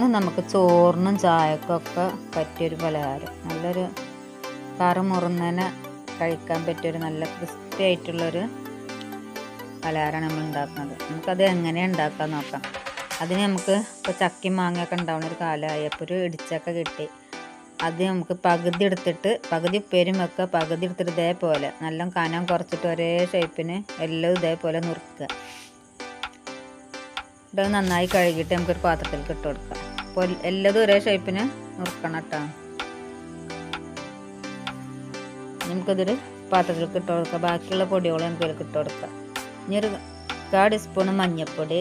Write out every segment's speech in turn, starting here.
ഇത് നമുക്ക് ചോറിനും ചായക്കൊക്കെ പറ്റിയൊരു പലഹാരം. നല്ലൊരു കറി മുറുന്നതിന് കഴിക്കാൻ പറ്റിയൊരു നല്ല ക്രിസ്പി ആയിട്ടുള്ളൊരു പലഹാരമാണ് നമ്മൾ ഉണ്ടാക്കുന്നത്. നമുക്കത് എങ്ങനെ ഉണ്ടാക്കാൻ നോക്കാം. അതിന് നമുക്ക് ഇപ്പോൾ ചക്കി മാങ്ങയൊക്കെ ഉണ്ടാവുന്ന ഒരു കാലമായി. അപ്പോൾ ഒരു ഇടിച്ചൊക്കെ കിട്ടി. അത് നമുക്ക് പകുതി എടുത്തിട്ട് പകുതി ഉപ്പേരും വെക്കുക. പകുതി എടുത്തിട്ട് ഇതേപോലെ നല്ല കനം കുറച്ചിട്ട് ഒരേ ഷേപ്പിന് എല്ലാം ഇതേപോലെ നുറുക്കുക. ഇത് നന്നായി കഴുകിയിട്ട് നമുക്കൊരു പാത്രത്തിലേക്ക് ഇട്ട് കൊടുക്കാം. അപ്പോൾ എല്ലതും ഒരേ ഷേപ്പിന് നുറുക്കണം കേട്ടോ. നമുക്കതൊരു പാത്രത്തിലേക്ക് ഇട്ട് കൊടുക്കാം. ബാക്കിയുള്ള പൊടികൾ നമുക്ക് ഇതിൽ ഇട്ട് കൊടുക്കാം. ഇനി ഒരു കാ ടീസ്പൂണ് മഞ്ഞൾപ്പൊടി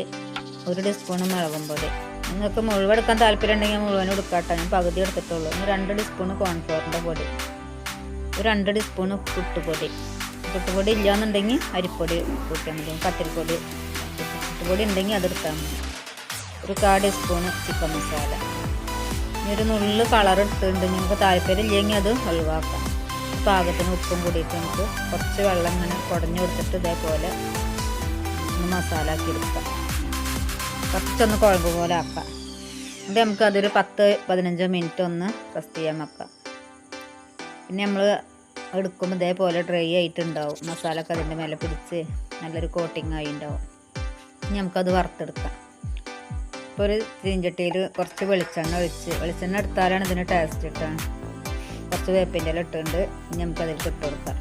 ഒരു ടീസ്പൂണ് മുളകും പൊടി. നിങ്ങൾക്ക് മുഴുവൻ എടുക്കാൻ താല്പര്യം ഉണ്ടെങ്കിൽ മുഴുവൻ എടുക്കാട്ടോ ഞാൻ പകുതി എടുത്തിട്ടുള്ളൂ. ഇനി രണ്ട് ടീസ്പൂണ് കോൺഫ്ലോറിന്റെ പൊടി. ഒരു രണ്ട് ടീസ്പൂണ് പുട്ടുപൊടി. പുട്ടുപൊടി ഇല്ലയെന്നുണ്ടെങ്കിൽ അരിപ്പൊടി കൂട്ടിയാൽ മതി. കത്തിരിപ്പൊടി. പുട്ടുപൊടി ഉണ്ടെങ്കിൽ അതെടുത്താൽ മതി. ഒരു കാ ടീസ്പൂണ് ചിക്കൻ മസാല. ഇനി ഒരു നുള്ളു കളർ ഇട്ടിട്ടുണ്ട് നിങ്ങൾക്ക് താല്പര്യം ഇല്ലെങ്കിൽ അത് ഒഴിവാക്കാം. പാകത്തിന് ഉപ്പും കൂടിയിട്ട് നമുക്ക് കുറച്ച് വെള്ളം ഇങ്ങനെ കുടഞ്ഞു കൊടുത്തിട്ട് ഇതേപോലെ ഒന്ന് മസാല ആക്കി എടുക്കാം. കുറച്ചൊന്ന് കുഴമ്പ് പോലെ ആക്കാം. എന്നിട്ട് നമുക്ക് അതൊരു പത്ത് പതിനഞ്ച് മിനിറ്റ് ഒന്ന് റെസ്റ്റ് ചെയ്യാൻ വെക്കാം. പിന്നെ നമ്മൾ എടുക്കുമ്പോൾ ഇതേപോലെ ഡ്രൈ ആയിട്ടുണ്ടാവും. മസാല അതിന്റെ മേലെ പിടിച്ച് നല്ലൊരു കോട്ടിങ് ആയി ഉണ്ടാവും. ഇനി നമുക്കത് വറുത്തെടുക്കാം. ഇപ്പോൾ ഒരു ചീഞ്ചട്ടിയിൽ കുറച്ച് വെളിച്ചെണ്ണ ഒഴിച്ച് വെളിച്ചെണ്ണ എടുത്താലാണ് ഇതിന് ടേസ്റ്റ് കിട്ടുക കുറച്ച് വേപ്പിന്റെ ഇല ഇട്ടുണ്ട് ഇനി നമുക്ക് അതിൽ ഇട്ട് കൊടുക്കാം.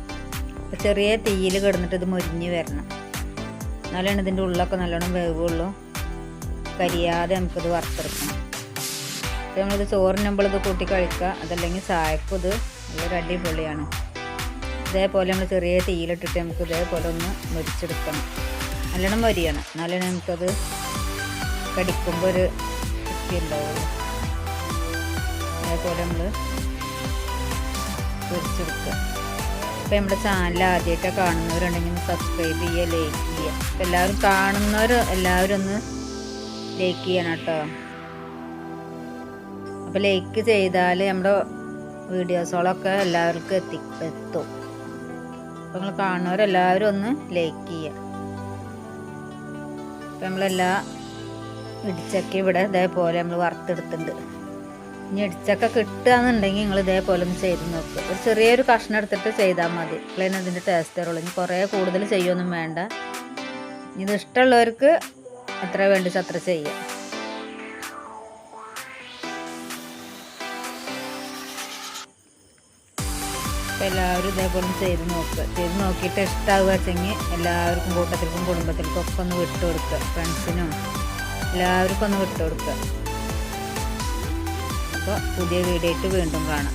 അപ്പോൾ ചെറിയ തീയിൽ കിടന്നിട്ട് ഇത് മുരിഞ്ഞ് വരണം. എന്നാലാണ് ഇതിന്റെ ഉള്ളൊക്കെ നല്ലോണം വേവുള്ളൂ. കരിയാതെ നമുക്കിത് വറുത്തെടുക്കണം അപ്പോൾ നമ്മളിത് ചോറിന് ഇത് കൂട്ടി കഴിക്കുക. അതല്ലെങ്കിൽ ചായക്കും ഇത് നല്ലൊരു അടിപൊളിയാണ്. ഇതേപോലെ നമ്മൾ ചെറിയ തീയിലിട്ടിട്ട് നമുക്ക് ഇതേപോലെ ഒന്ന് മുരിച്ചെടുക്കണം. നല്ലോണം മരിയണം. എന്നാലേ നമുക്കത് കടിക്കുമ്പോൾ ഒരു വൃത്തി ഉണ്ടാവുള്ളൂ. അതേപോലെ നമ്മൾ പൊരിച്ചെടുക്കുക. അപ്പോൾ നമ്മുടെ ചാനൽ ആദ്യമായിട്ട് കാണുന്നവരുണ്ടെങ്കിൽ ഒന്ന് സബ്സ്ക്രൈബ് ചെയ്യുക ലൈക്ക് ചെയ്യുക. എല്ലാവരും കാണുന്നവർ എല്ലാവരും ഒന്ന് ലൈക്ക് ചെയ്യണം കേട്ടോ. അപ്പോൾ ലൈക്ക് ചെയ്താൽ നമ്മുടെ വീഡിയോസുകളൊക്കെ എല്ലാവർക്കും എത്തി എത്തും. അപ്പോൾ നിങ്ങൾ കാണുന്നവരെല്ലാവരും ഒന്ന് ലൈക്ക് ചെയ്യുക. അപ്പോൾ നമ്മളെല്ലാ ഇടിച്ചക്ക ഇവിടെ ഇതേപോലെ നമ്മൾ വറുത്തെടുത്തിട്ടുണ്ട്. ഇനി ഇടിച്ചക്ക കിട്ടുകയെന്നുണ്ടെങ്കിൽ നിങ്ങൾ ഇതേപോലെ ഒന്ന് ചെയ്ത് നോക്കുക ഒരു ചെറിയൊരു കഷ്ണം എടുത്തിട്ട് ചെയ്താൽ മതി. അപ്പോഴേ അതിന്റെ ടേസ്റ്റ് ഉള്ളൂ. ഇനി കുറേ കൂടുതൽ ചെയ്യൊന്നും വേണ്ട. ഇത് ഇഷ്ടമുള്ളവർക്ക് എത്ര വേണ്ടിച്ച് അത്ര ചെയ്യാം. എല്ലാവരും ഇതേപോലെ ചെയ്ത് നോക്കുക ചെയ്ത് നോക്കിയിട്ട് ഇഷ്ടമാവുക വെച്ചെങ്കിൽ എല്ലാവർക്കും കൂട്ടത്തിൽക്കും കുടുംബത്തിൽക്കും ഒക്കെ ഒന്ന് വിട്ടു കൊടുക്കുക ഫ്രണ്ട്സിനും എല്ലാവർക്കും ഒന്ന് വിട്ടു കൊടുക്കുക അപ്പോൾ പുതിയ വീഡിയോ ആയിട്ട് വീണ്ടും കാണാം.